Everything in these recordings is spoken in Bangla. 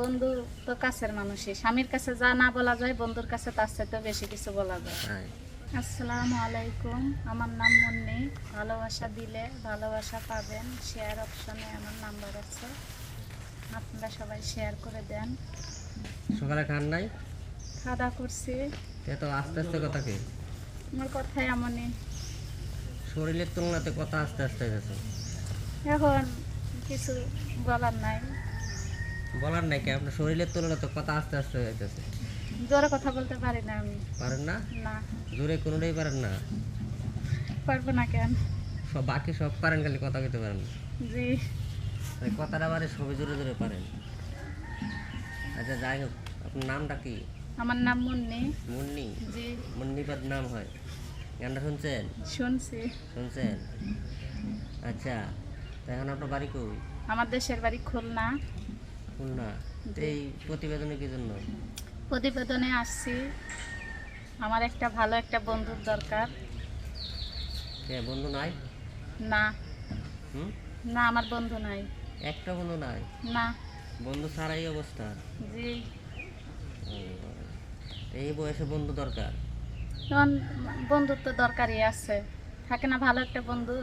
বন্ধু তো কাছের মানুষই। স্বামীর কাছে যা না বলা যায় বন্ধুর কাছে তার সাথে বেশি কিছু বলা যায়। হ্যাঁ। আসসালামু আলাইকুম। আমার নাম মুন্নি। ভালোবাসা দিলে ভালোবাসা পাবেন। শেয়ার অপশনে আমার নাম্বার আছে। আপনারা সবাই শেয়ার করে দেন। সকালে খান নাই? খাওয়া করছি। এত আস্তে আস্তে কথা কি আমার কথাই এমনই। শরীরের তুলনাতে কথা আস্তে আস্তে গেছে এখন কিছু বলার নাই। বলার নাই কি আপনার শরীরের তুলনাতে কথা আস্তে আস্তে হয়ে গেছে জোরে কথা বলতে পারি না আমি। পারেন না? না। জোরে কোনোটাই পারেন না। পারব না কেন? সব বাকি সব পারেন খালি কথা কইতে পারেন। জি। কথাটা বারে সবই জোরে জোরে পারেন। আচ্ছা যাই হোক আপনার নামটা কি? আমার নাম মুন্নি। মুন্নি? জি। মুন্নিবাদ নাম হয়। গানটা শুনছেন? শুনছি। শুনছেন? আচ্ছা তা এখন আপনার বাড়ি কই? আমার দেশের বাড়ি খুলনা। খুলনা এই প্রতিবেদনে কি জন্য? প্রতিবেদনে আসছি। আমার একটা ভালো একটা বন্ধুর দরকার। কে বন্ধু নাই? না। হুম? না আমার বন্ধু নাই। একটা বন্ধু নাই? না। বন্ধু ছাড়াই অবস্থা। জি। এই বয়সে বন্ধু দরকার? তো দরকারই আছে। থাকে না ভালো একটা বন্ধু?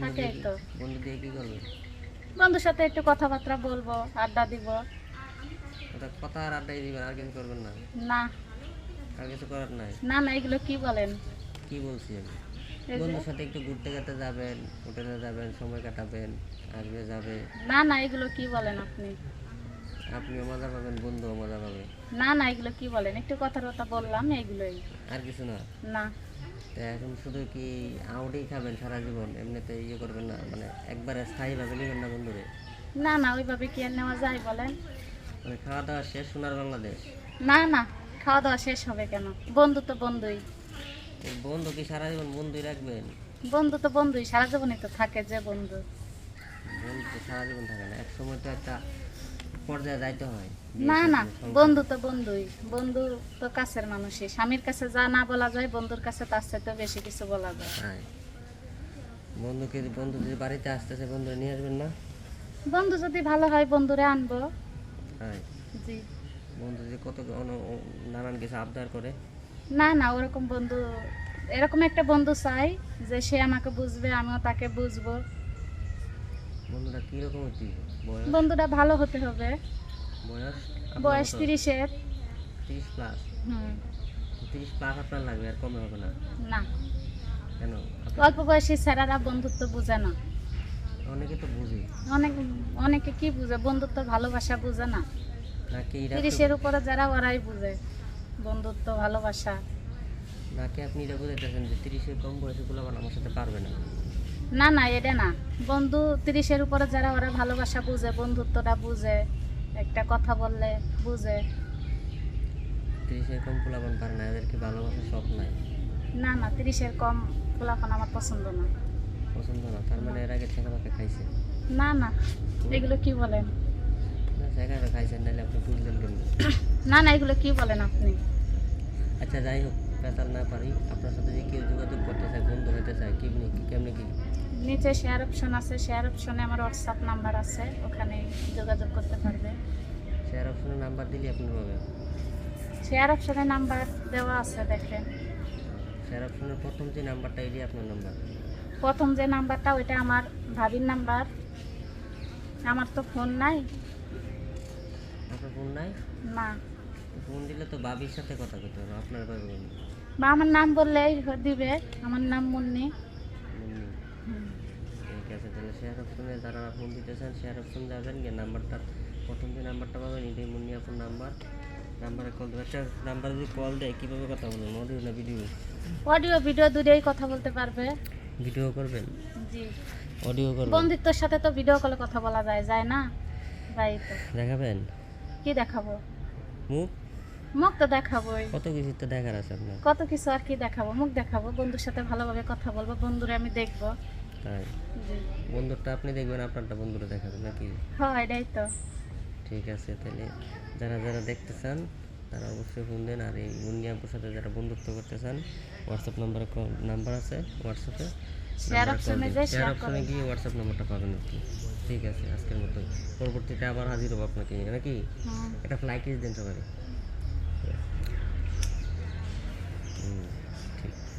থাকে তো। বন্ধু দিয়ে কি করবে? বন্ধুর সাথে একটু কথাবার্তা বলব আড্ডা দিব। কথা আর আড্ডাই দিবেন আর কিছু করবেন না? না। আর কিছু করার নাই? না না এগুলো কি বলেন? কি বলছি আমি? বন্ধুর সাথে একটু ঘুরতে ঘুরতে যাবেন হোটেলে যাবেন সময় কাটাবেন আসবে যাবে। না না এগুলো কি বলেন আপনি? আপনিও মজা পাবেন বন্ধুও মজা পাবে। না না এগুলো কি বলেন? একটু কথা কথা বললাম এগুলোই। আর কিছু না? না। তো এখন শুধু কি আউটেই খাবেন সারা জীবন? এমনিতে ইয়ে করবেন না? মানে একবারে স্থায়ীভাবে নেবেন না বন্ধুরে? না না ওইভাবে কি আর নেওয়া যায় বলেন? মানে খাওয়া দাওয়া শেষ সোনার বাংলাদেশ? না না খাওয়া দাওয়া শেষ হবে কেন? বন্ধু তো বন্ধুই। বন্ধু কি সারা জীবন বন্ধুই রাখবেন? বন্ধু তো বন্ধুই সারা জীবনই তো থাকে যে বন্ধু। বন্ধু তো সারা জীবন থাকে না। এক সময় তো একটা পর্যায়ে যাইতে হয়। না না বন্ধু তো বন্ধুই। বন্ধু তো কাছের মানুষই স্বামীর কাছে যা না বলা যায় বন্ধুর কাছে তার সাথে বেশি কিছু বলা যায়। বন্ধুকে বন্ধু যদি বাড়িতে আসতেছে বন্ধুরা নিয়ে আসবেন না? বন্ধু যদি ভালো হয় বন্ধুরে আনব। জি। বন্ধু যদি কত নানান কিছু আবদার করে? না না ওরকম বন্ধু এরকম একটা বন্ধু চাই যে সে আমাকে বুঝবে আমিও তাকে বুঝব। বন্ধুরা কীরকম হচ্ছে বয়স? বন্ধুটা ভালো হতে হবে। বয়স? বয়স তিরিশের। তিরিশ প্লাস হুম। তিরিশ প্লাস আপনার লাগবে আর কমে হবে না? না। কেন? অল্প বয়সী স্যারেরা বন্ধুত্ব বোঝে না। অনেকে তো বুঝি। অনেক অনেকে কি বুঝে? বন্ধুত্ব ভালোবাসা বুঝে না। নাকি তিরিশের উপরে যারা ওরাই বুঝে। বন্ধুত্ব ভালোবাসা। নাকি আপনি এটা বুঝাইতেছেন যে তিরিশের কম বয়সী গুলো আমার সাথে পারবে না? না না এটা না। বন্ধু তিরিশের উপরে যারা ওরা ভালোবাসা বুঝে বন্ধুত্বটা বুঝে একটা কথা বললে বুঝে। তিরিশের কম পোলাপান পারে না এদেরকে ভালোবাসার শখ নাই? না না তিরিশের কম আমার পছন্দ না। পছন্দ না তার মানে এর আগে ছেঁকা পাকে খাইছে। না না এগুলো কি বলেন? না ছেঁকা পাকে খাইছেন নাহলে আপনি বুঝলেন কেমনি না না এগুলো কি বলেন আপনি? আচ্ছা যাই হোক। পেতাল না পারি আপনার সাথে যে কেউ যোগাযোগ করতে চায় বন্ধু হতে চায় কেমনি কি কেমনি কি? নিচে শেয়ার অপশন আছে শেয়ার অপশনে আমার হোয়াটসঅ্যাপ নাম্বার আছে ওখানে যোগাযোগ করতে পারবে। শেয়ার অপশনের নাম্বার দিলে আপনি পাবে শেয়ার অপশনে নাম্বার দেওয়া আছে দেখেন। শেয়ার অপশনের প্রথম যে নাম্বারটা এটি আপনার নাম্বার প্রথম যে নাম্বারটা ওইটা আমার ভাবির নাম্বার আমার তো ফোন নাই। আপনার ফোন নাই? না। ফোন দিলে তো বাবির সাথে কথা করতে হবে আপনার বন্ধু বা আমার নাম বললেই দিবে আমার নাম মুন্নি মুন্নি। ঠিক আছে তাহলে শেয়ার অপশনে যারা ফোন দিতে চান শেয়ার অপশন যাবেন গিয়ে নাম্বারটা প্রথম যে নাম্বারটা পাবেন এটাই মুন্নি আপনার নাম্বার। নাম্বারে কল দেবে একটা নাম্বার যদি কল দেয় কীভাবে কথা বলবেন? অডিও না ভিডিও অডিও ভিডিও দুটোই কথা বলতে পারবে। ভিডিও করবেন? জি। অডিও করবেন? বন্ধুত্বের সাথে তো ভিডিও কলে কথা বলা যায় যায় না? তাই তো। দেখাবেন? কি দেখাবো? মুখ? মুখ তো দেখাবোই। কত কিছু তো দেখার আছে আপনার। কত কিছু আর কি দেখাবো? মুখ দেখাবো বন্ধুর সাথে ভালোভাবে কথা বলব বন্ধুরে আমি দেখব। তাই? বন্ধুরটা আপনি দেখবেন আপনারটা বন্ধুরা দেখাবেন নাকি? হ্যাঁ এটাই তো। ঠিক আছে তাহলে যারা যারা দেখতে চান তারা অবশ্যই ফোন দেন। আর এই মুন্নি আপুর সাথে যারা বন্ধুত্ব করতে চান হোয়াটসঅ্যাপ নাম্বারে নাম্বার আছে হোয়াটসঅ্যাপে। শেয়ার অপশনে যে শেয়ার শেয়ার অপশনে গিয়ে হোয়াটসঅ্যাপ নাম্বারটা পাবেন কি। ঠিক আছে আজকের মতো পরবর্তীতে আবার হাজির হব আপনাকে নাকি? হুম। একটা ফ্লাইট দেন সবাই うん。